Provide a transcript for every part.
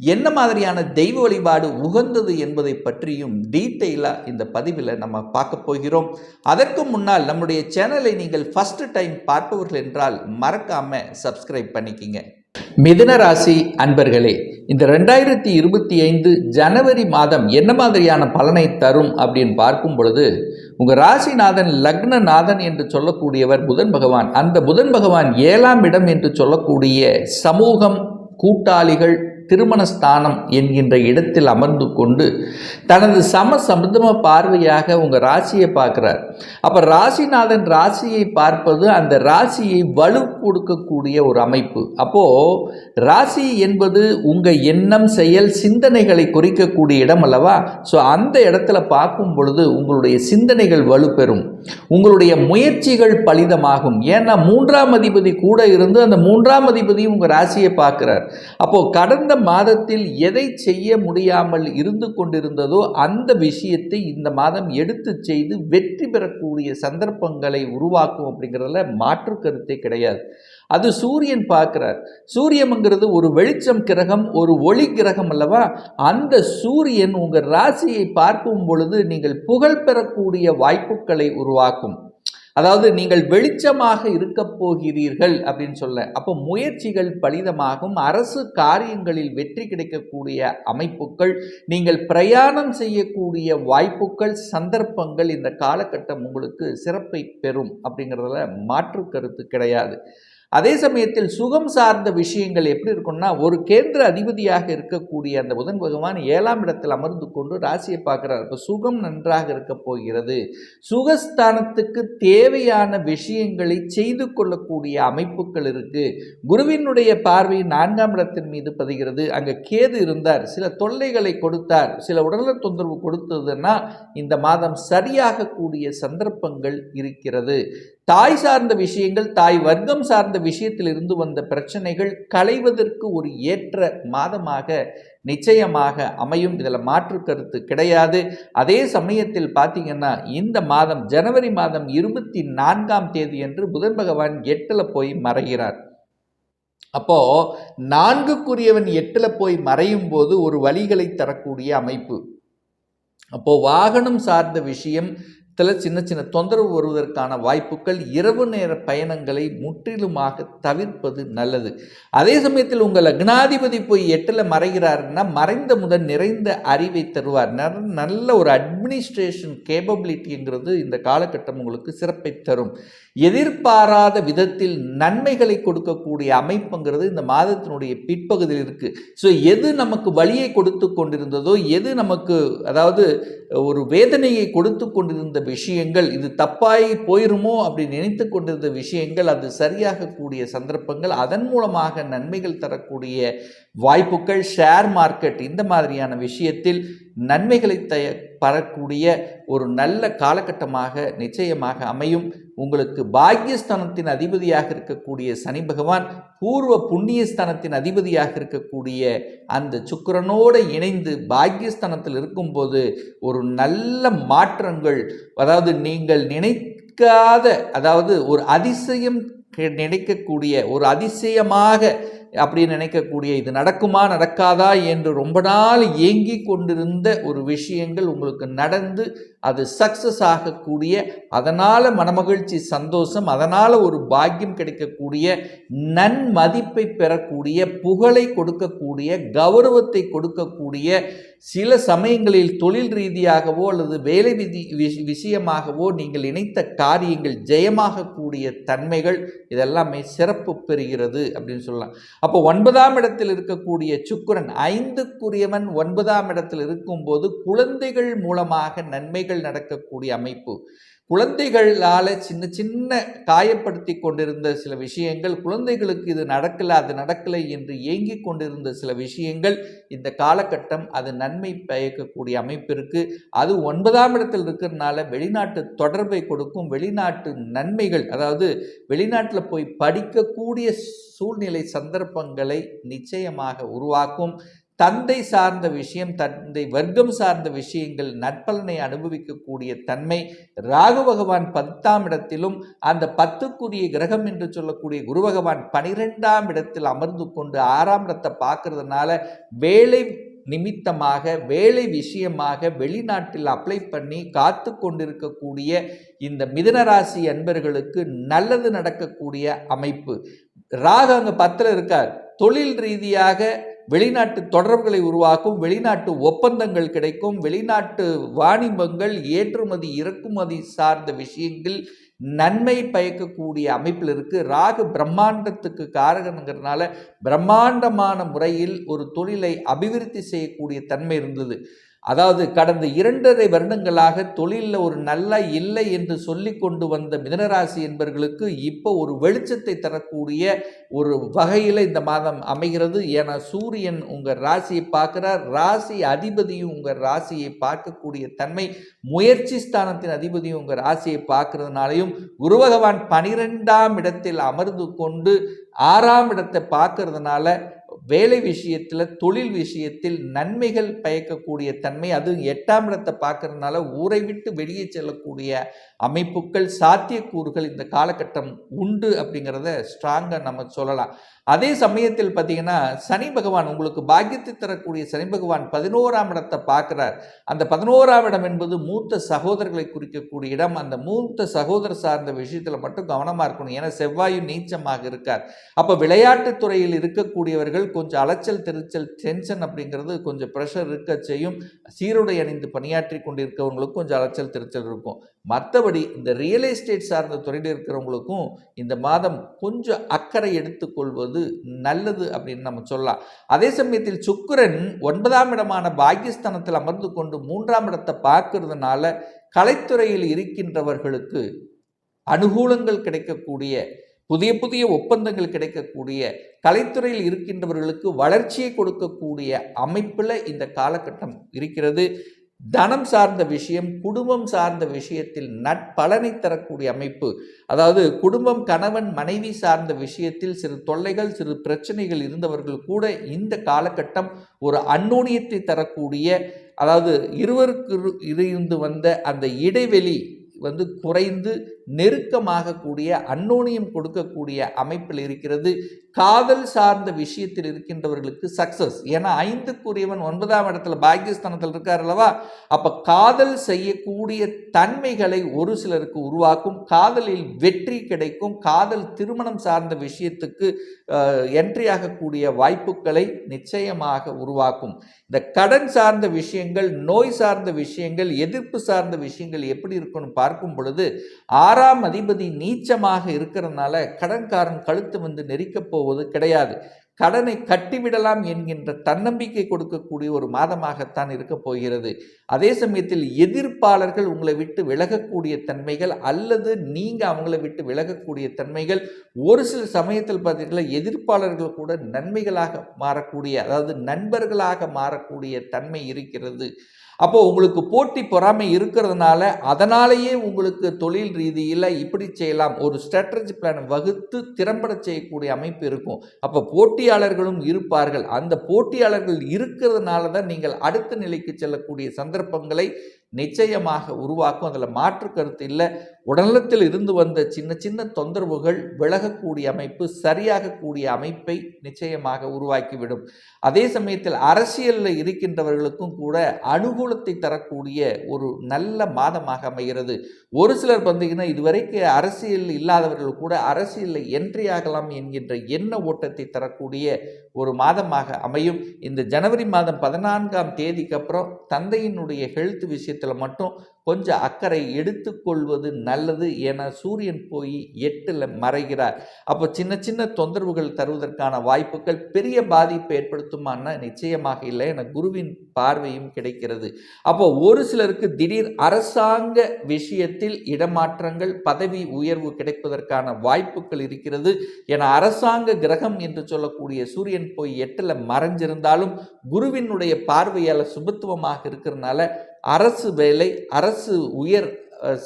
என்ன மாதிரியான தெய்வ வழிபாடு உகந்தது என்பதை பற்றியும் டீட்டெயிலாக இந்த பதிவில் நம்ம பார்க்க போகிறோம். அதற்கு முன்னால் நம்முடைய சேனலை நீங்கள் ஃபஸ்ட்டு டைம் பார்ப்பவர்கள் என்றால் மறக்காமல் சப்ஸ்கிரைப் பண்ணிக்கிங்க. மிதுன ராசி அன்பர்களே இந்த ரெண்டாயிரத்தி இருபத்தி ஐந்து ஜனவரி மாதம் என்ன மாதிரியான பலனை தரும் அப்படின்னு பார்க்கும் பொழுது உங்கள் ராசிநாதன் லக்னநாதன் என்று சொல்லக்கூடியவர் புதன் பகவான். அந்த புதன் பகவான் ஏழாம் இடம் என்று சொல்லக்கூடிய சமூகம் கூட்டாளிகள் திருமணஸ்தானம் என்கின்ற இடத்தில் அமர்ந்து கொண்டு தனது சம சமுதம பார்வையாக உங்கள் ராசியை பார்க்குறார். அப்போ ராசிநாதன் ராசியை பார்ப்பது அந்த ராசியை வலு கொடுக்கக்கூடிய ஒரு அமைப்பு. அப்போது ராசி என்பது உங்கள் எண்ணம் செயல் சிந்தனைகளை குறிக்கக்கூடிய இடம் அல்லவா? ஸோ அந்த இடத்துல பார்க்கும் பொழுது உங்களுடைய சிந்தனைகள் வலுப்பெறும் உங்களுடைய முயற்சிகள் பலிதமாகும். ஏன்னா மூன்றாம் அதிபதி கூட இருந்து அந்த மூன்றாம் அதிபதி உங்கள் ராசியை பார்க்குறார். அப்போது கடந்த மாதத்தில் எதை செய்ய முடியாமல் இருந்து கொண்டிருந்ததோ அந்த விஷயத்தை இந்த மாதம் எடுத்து செய்து வெற்றி பெறக்கூடிய சந்தர்ப்பங்களை உருவாக்கும் அப்படிங்கிறதுல மாற்று கருத்தே கிடையாது. அது சூரியன் பார்க்கிறார். சூரியம்ங்கிறது ஒரு வெளிச்சம் கிரகம் ஒரு ஒளி கிரகம் அல்லவா? அந்த சூரியன் உங்கள் ராசியை பார்க்கும் பொழுது நீங்கள் புகழ் பெறக்கூடிய வாய்ப்புகளை உருவாக்கும். அதாவது நீங்கள் வெளிச்சமாக இருக்க போகிறீர்கள் அப்படின்னு சொல்ல. அப்போ முயற்சிகள் பலிதமாகும். அரசு காரியங்களில் வெற்றி கிடைக்கக்கூடிய அமைப்புகள் நீங்கள் பிரயாணம் செய்யக்கூடிய வாய்ப்புகள் சந்தர்ப்பங்கள் இந்த காலகட்டம் உங்களுக்கு சிறப்பை பெறும் அப்படிங்கிறதுல மாற்று கருத்து கிடையாது. அதே சமயத்தில் சுகம் சார்ந்த விஷயங்கள் எப்படி இருக்கும்னா ஒரு கேந்திர அதிபதியாக இருக்கக்கூடிய அந்த புதன் பகவான் ஏழாம் இடத்தில் அமர்ந்து கொண்டு ராசியை பார்க்குறார். இப்போ சுகம் நன்றாக இருக்க போகிறது. சுகஸ்தானத்துக்கு தேவையான விஷயங்களை செய்து கொள்ளக்கூடிய அமைப்புகள் இருக்குது குருவினுடைய பார்வை நான்காம் இடத்தின் மீது பதிகிறது. அங்கே கேது இருந்தார். சில தொல்லைகளை கொடுத்தார். சில உடல்நல தொந்தரவு கொடுத்ததுன்னா இந்த மாதம் சரியாகக்கூடிய சந்தர்ப்பங்கள் இருக்கிறது. தாய் சார்ந்த விஷயங்கள் தாய் வர்க்கம் சார்ந்த விஷயத்தில் இருந்து வந்த பிரச்சனைகள் களைவதற்கு ஒரு ஏற்ற மாதமாக நிச்சயமாக அமையும். இதில் மாற்று கருத்து கிடையாது. அதே சமயத்தில் பார்த்தீங்கன்னா இந்த மாதம் ஜனவரி மாதம் இருபத்தி நான்காம் தேதி என்று புதன் பகவான் எட்டில் போய் மறைகிறார். அப்போது நான்குக்குரியவன் எட்டில் போய் மறையும் போது ஒரு வழிகளை தரக்கூடிய அமைப்பு. அப்போது வாகனம் சார்ந்த விஷயம் சில சின்ன சின்ன தொந்தரவு வருவதற்கான வாய்ப்புகள் இரவு நேர பயணங்களை முற்றிலுமாக தவிர்ப்பது நல்லது. அதே சமயத்தில் உங்கள் லக்னாதிபதி போய் எட்டில் மறைகிறாருன்னா மறைந்த முதல் நிறைந்த அறிவை தருவார். நல்ல ஒரு அட்மினிஸ்ட்ரேஷன் கேப்பபிலிட்டிங்கிறது இந்த காலகட்டம் உங்களுக்கு சிறப்பை தரும். எதிர்பாராத விதத்தில் நன்மைகளை கொடுக்கக்கூடிய அமைப்புங்கிறது இந்த மாதத்தினுடைய பிற்பகுதியில் இருக்குது ஸோ எது நமக்கு வழியை கொடுத்து கொண்டிருந்ததோ எது நமக்கு அதாவது ஒரு வேதனையை கொடுத்து கொண்டிருந்த விஷயங்கள் இது தப்பாய் போயிருமோ அப்படி நினைத்து கொண்டிருந்த விஷயங்கள் அது சரியாகக்கூடிய சந்தர்ப்பங்கள் அதன் மூலமாக நன்மைகள் தரக்கூடிய வாய்ப்புகள் ஷேர் மார்க்கெட் இந்த மாதிரியான விஷயத்தில் நன்மைகளை தய பரக்கூடிய ஒரு நல்ல காலகட்டமாக நிச்சயமாக அமையும். உங்களுக்கு பாக்யஸ்தானத்தின் அதிபதியாக இருக்கக்கூடிய சனி பகவான் பூர்வ புண்ணியஸ்தானத்தின் அதிபதியாக இருக்கக்கூடிய அந்த சுக்கரனோடு இணைந்து பாக்யஸ்தானத்தில் இருக்கும்போது ஒரு நல்ல மாற்றங்கள் அதாவது நீங்கள் நினைக்காத அதாவது ஒரு அதிசயம் நினைக்கக்கூடிய ஒரு அதிசயமாக அப்படி நினைக்கக்கூடிய இது நடக்குமா நடக்காதா என்று ரொம்ப நாள் ஏங்கி கொண்டிருந்த ஒரு விஷயங்கள் உங்களுக்கு நடந்து அது சக்ஸஸ் ஆகக்கூடிய அதனால் மனமகிழ்ச்சி சந்தோஷம் அதனால் ஒரு பாக்கியம் கிடைக்கக்கூடிய நன்மதிப்பை பெறக்கூடிய புகழை கொடுக்கக்கூடிய கௌரவத்தை கொடுக்கக்கூடிய சில சமயங்களில் தொழில் ரீதியாகவோ அல்லது வேலை விதி விஷயமாகவோ நீங்கள் இணைத்த காரியங்கள் ஜெயமாகக்கூடிய தன்மைகள் இதெல்லாமே சிறப்பு பெறுகிறது அப்படின்னு சொல்லலாம். அப்போ ஒன்பதாம் இடத்தில் இருக்கக்கூடிய சுக்கிரன் ஐந்துக்குரியவன் ஒன்பதாம் இடத்தில் இருக்கும்போது குழந்தைகள் மூலமாக நன்மைகள் நடக்கக்கூடிய அமைப்பு. குழந்தைகளால் சின்ன சின்ன காயப்படுத்தி கொண்டிருந்த சில விஷயங்கள் குழந்தைகளுக்கு இது நடக்கலை அது நடக்கலை என்று ஏங்கிக் கொண்டிருந்த சில விஷயங்கள் இந்த காலகட்டம் அது நன்மை பயக்கக்கூடிய அமைப்பு இருக்குது அது ஒன்பதாம் இடத்தில் இருக்கிறதுனால வெளிநாட்டு தொடர்பை கொடுக்கும் வெளிநாட்டு நன்மைகள் அதாவது வெளிநாட்டில் போய் படிக்கக்கூடிய சூழ்நிலை சந்தர்ப்பங்களை நிச்சயமாக உருவாக்கும். தந்தை சார்ந்த விஷயம் தந்தை வர்க்கம் சார்ந்த விஷயங்கள் நற்பலனை அனுபவிக்கக்கூடிய தன்மை ராகு பகவான் பத்தாம் இடத்திலும் அந்த பத்துக்குரிய கிரகம் என்று சொல்லக்கூடிய குரு பகவான் பனிரெண்டாம் இடத்தில் அமர்ந்து கொண்டு ஆறாம் இடத்தை பார்க்கறதுனால வேலை நிமித்தமாக வேலை விஷயமாக வெளிநாட்டில் அப்ளை பண்ணி காத்து கொண்டிருக்கக்கூடிய இந்த மிதனராசி அன்பர்களுக்கு நல்லது நடக்கக்கூடிய அமைப்பு. ராகு அங்கே பத்தில் இருக்கார். தொழில் ரீதியாக வெளிநாட்டு தொடர்புகளை உருவாக்கும் வெளிநாட்டு ஒப்பந்தங்கள் கிடைக்கும் வெளிநாட்டு வாணிபங்கள் ஏற்றுமதி இறக்குமதி சார்ந்த விஷயங்கள் நன்மை பயக்கக்கூடிய அமைப்பில் இருக்குது ராகு பிரம்மாண்டத்துக்கு காரகனுங்கிறதுனால பிரம்மாண்டமான முறையில் ஒரு தொழிலை அபிவிருத்தி செய்யக்கூடிய தன்மை இருந்தது. அதாவது கடந்த இரண்டரை வருடங்களாக தொழிலில் ஒரு நல்ல இல்லை என்று சொல்லி கொண்டு வந்த மிதனராசி என்பவர்களுக்கு இப்போ ஒரு வெளிச்சத்தை தரக்கூடிய ஒரு வகையில் இந்த மாதம் அமைகிறது. ஏன்னா சூரியன் உங்கள் ராசியை பார்க்குறார். ராசி அதிபதியும் உங்கள் ராசியை பார்க்கக்கூடிய தன்மை முயற்சி ஸ்தானத்தின் அதிபதியும் உங்கள் ராசியை பார்க்கறதுனாலையும் குரு பகவான் பனிரெண்டாம் இடத்தில் அமர்ந்து கொண்டு ஆறாம் இடத்தை பார்க்கறதுனால வேலை விஷயத்தில் தொழில் விஷயத்தில் நன்மைகள் பயக்கக்கூடிய தன்மை அதுவும் எட்டாம் இடத்தை பார்க்கறதுனால ஊரை விட்டு வெளியே செல்லக்கூடிய அமைப்புகள் சாத்தியக்கூறுகள் இந்த காலகட்டம் உண்டு அப்படிங்கிறத ஸ்ட்ராங்காக நம்ம சொல்லலாம். அதே சமயத்தில் பார்த்தீங்கன்னா சனி பகவான் உங்களுக்கு பாக்கியத்தை தரக்கூடிய சனி பகவான் பதினோராம் இடத்தை பார்க்குறார். அந்த பதினோராம் இடம் என்பது மூத்த சகோதரர்களை குறிக்கக்கூடிய இடம். அந்த மூத்த சகோதரர் சார்ந்த விஷயத்தில் மட்டும் கவனமாக இருக்கணும். ஏன்னா செவ்வாயும் நீச்சமாக இருக்கார். அப்போ விளையாட்டுத் துறையில் இருக்கக்கூடியவர்கள் கொஞ்சம் அலைச்சல் தெரிச்சல் டென்ஷன் அப்படிங்கிறது கொஞ்சம் ப்ரெஷர் இருக்க செய்யும். சீருடை அணிந்து பணியாற்றி கொண்டிருக்கிறவங்களுக்கும் கொஞ்சம் அலைச்சல் தெரிச்சல் இருக்கும். மற்றபடி இந்த ரியல் எஸ்டேட் சார்ந்த துறையில் இருக்கிறவங்களுக்கும் இந்த மாதம் கொஞ்சம் அக்கறை எடுத்துக்கொள்வது நல்லது அப்படின்னு நம்ம சொல்லலாம். அதே சமயத்தில் சுக்கரன் ஒன்பதாம் இடமான பாகிஸ்தானத்தில் அமர்ந்து கொண்டு மூன்றாம் இடத்தை பார்க்கறதுனால கலைத்துறையில் இருக்கின்றவர்களுக்கு அனுகூலங்கள் கிடைக்கக்கூடிய புதிய புதிய ஒப்பந்தங்கள் கிடைக்கக்கூடிய கலைத்துறையில் இருக்கின்றவர்களுக்கு வளர்ச்சியை கொடுக்கக்கூடிய அமைப்பில் இந்த காலகட்டம் இருக்கிறது. தனம் சார்ந்த விஷயம் குடும்பம் சார்ந்த விஷயத்தில் நட்பலனை தரக்கூடிய அமைப்பு. அதாவது குடும்பம் கணவன் மனைவி சார்ந்த விஷயத்தில் சிறு தொல்லைகள் சிறு பிரச்சனைகள் இருந்தவர்கள் கூட இந்த காலகட்டம் ஒரு அன்னோனியத்தை தரக்கூடிய அதாவது இருவருக்கு இருந்து வந்த அந்த இடைவெளி வந்து குறைந்து நெருக்கமாக கூடிய அன்னோனியம் கொடுக்கக்கூடிய அமைப்பில் இருக்கிறது. காதல் சார்ந்த விஷயத்தில் இருக்கின்றவர்களுக்கு சக்சஸ் ஏன்னா ஐந்துக்குரியவன் ஒன்பதாம் இடத்துல பாக்கியஸ்தானத்தில் இருக்கார் அல்லவா? அப்போ காதல் செய்யக்கூடிய தன்மைகளை ஒரு சிலருக்கு உருவாக்கும். காதலில் வெற்றி கிடைக்கும். காதல் திருமணம் சார்ந்த விஷயத்துக்கு என்ட்ரி ஆகக்கூடிய வாய்ப்புகளை நிச்சயமாக உருவாக்கும். இந்த கடன் சார்ந்த விஷயங்கள் நோய் சார்ந்த விஷயங்கள் எதிர்ப்பு சார்ந்த விஷயங்கள் எப்படி இருக்குன்னு பார்க்கும் பொழுது ஆறாம் அதிபதி நீச்சமாக இருக்கிறதுனால கடன்காரன் கழுத்து வந்து நெரிக்கப் போவது கிடையாது. கடனை கட்டிவிடலாம் என்கின்ற தன்னம்பிக்கை கொடுக்கக்கூடிய ஒரு மாதமாகத்தான் இருக்கப் போகிறது. அதே சமயத்தில் எதிர்ப்பாளர்கள் உங்களை விட்டு விலகக்கூடிய தன்மைகள் அல்லது நீங்கள் அவங்கள விட்டு விலகக்கூடிய தன்மைகள் ஒரு சில சமயத்தில் பார்த்தீங்கன்னா எதிர்ப்பாளர்கள் கூட நன்மைகளாக மாறக்கூடிய அதாவது நண்பர்களாக மாறக்கூடிய தன்மை இருக்கிறது. அப்போது உங்களுக்கு போட்டி பொறாமை இருக்கிறதுனால அதனாலேயே உங்களுக்கு தொழில் ரீதியில் இப்படி செய்யலாம். ஒரு ஸ்ட்ராட்டஜி பிளான் வகுத்து திறம்பட செய்யக்கூடிய அமைப்பு இருக்கும். அப்போ போட்டியாளர்களும் இருப்பார்கள். அந்த போட்டியாளர்கள் இருக்கிறதுனால தான் நீங்கள் அடுத்த நிலைக்கு செல்லக்கூடிய சந்தர்ப்பங்களை நிச்சயமாக உருவாக்கும். அதில் மாற்று கருத்து இல்லை. உடல்நலத்தில் இருந்து வந்த சின்ன சின்ன தொந்தரவுகள் விலகக்கூடிய அமைப்பு சரியாகக்கூடிய அமைப்பை நிச்சயமாக உருவாக்கிவிடும். அதே சமயத்தில் அரசியலில் இருக்கின்றவர்களுக்கும் கூட அனுகூலத்தை தரக்கூடிய ஒரு நல்ல மாதமாக அமைகிறது. ஒரு சிலர் பார்த்தீங்கன்னா இதுவரைக்கும் அரசியல் இல்லாதவர்கள் கூட அரசியலில் என்ட்ரி ஆகலாம் என்கின்ற எண்ண ஓட்டத்தை தரக்கூடிய ஒரு மாதமாக அமையும். இந்த ஜனவரி மாதம் பதினான்காம் தேதிக்கு அப்புறம் தந்தையினுடைய ஹெல்த் விஷயத்தில் விஷயத்தில் மட்டும் கொஞ்சம் அக்கறை எடுத்துக்கொள்வது நல்லது என சூரியன் போய் எட்டில் மறைகிறார். அப்போ சின்ன சின்ன தொந்தரவுகள் தருவதற்கான வாய்ப்புகள் பெரிய பாதிப்பை ஏற்படுத்துமானா நிச்சயமாக இல்லை என குருவின் பார்வையும் கிடைக்கிறது. அப்போ ஒரு சிலருக்கு திடீர் அரசாங்க விஷயத்தில் இடமாற்றங்கள் பதவி உயர்வு கிடைப்பதற்கான வாய்ப்புகள் இருக்கிறது என அரசாங்க கிரகம் என்று சொல்லக்கூடிய சூரியன் போய் எட்டில் மறைஞ்சிருந்தாலும் குருவினுடைய பார்வையால் சுபத்துவமாக இருக்கிறதுனால அரசு வேலை அரசு அரசு உயர்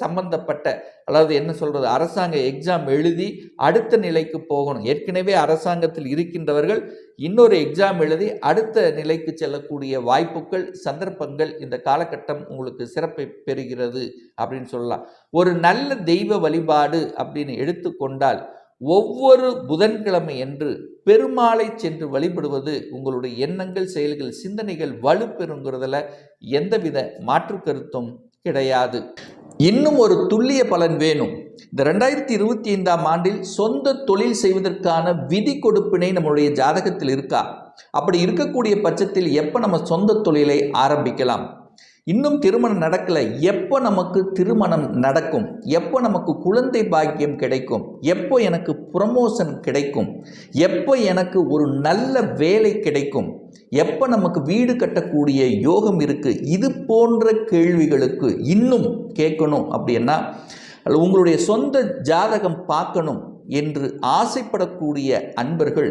சம்பந்தப்பட்ட அதாவது என்ன சொல்கிறது அரசாங்க எக்ஸாம் எழுதி அடுத்த நிலைக்கு போகணும். ஏற்கனவே அரசாங்கத்தில் இருக்கின்றவர்கள் இன்னொரு எக்ஸாம் எழுதி அடுத்த நிலைக்கு செல்லக்கூடிய வாய்ப்புகள் சந்தர்ப்பங்கள் இந்த காலகட்டம் உங்களுக்கு சிறப்பை பெறுகிறது அப்படின்னு சொல்லலாம். ஒரு நல்ல தெய்வ வழிபாடு அப்படின்னு எடுத்துக்கொண்டால் ஒவ்வொரு புதன்கிழமை என்று பெருமாளை சென்று வழிபடுவது உங்களுடைய எண்ணங்கள் செயல்கள் சிந்தனைகள் வலுப்பெறுங்கிறதுல எந்தவித மாற்று கருத்தும் கிடையாது. இன்னும் ஒரு துல்லிய பலன் வேணும். இந்த ரெண்டாயிரத்தி இருபத்தி ஐந்தாம் ஆண்டில் சொந்த தொழில் செய்வதற்கான விதி கொடுப்பினை நம்மளுடைய ஜாதகத்தில் இருக்கா? அப்படி இருக்கக்கூடிய பட்சத்தில் எப்போ நம்ம சொந்த தொழிலை ஆரம்பிக்கலாம்? இன்னும் திருமணம் நடக்கலை. எப்போ நமக்கு திருமணம் நடக்கும்? எப்போ நமக்கு குழந்தை பாக்கியம் கிடைக்கும்? எப்போ எனக்கு ப்ரமோஷன் கிடைக்கும்? எப்போ எனக்கு ஒரு நல்ல வேலை கிடைக்கும்? எப்போ நமக்கு வீடு கட்டக்கூடிய யோகம் இருக்குது இது போன்ற கேள்விகளுக்கு இன்னும் கேட்கணும் அப்படின்னா உங்களுடைய சொந்த ஜாதகம் பார்க்கணும் என்று ஆசைப்படக்கூடிய அன்பர்கள்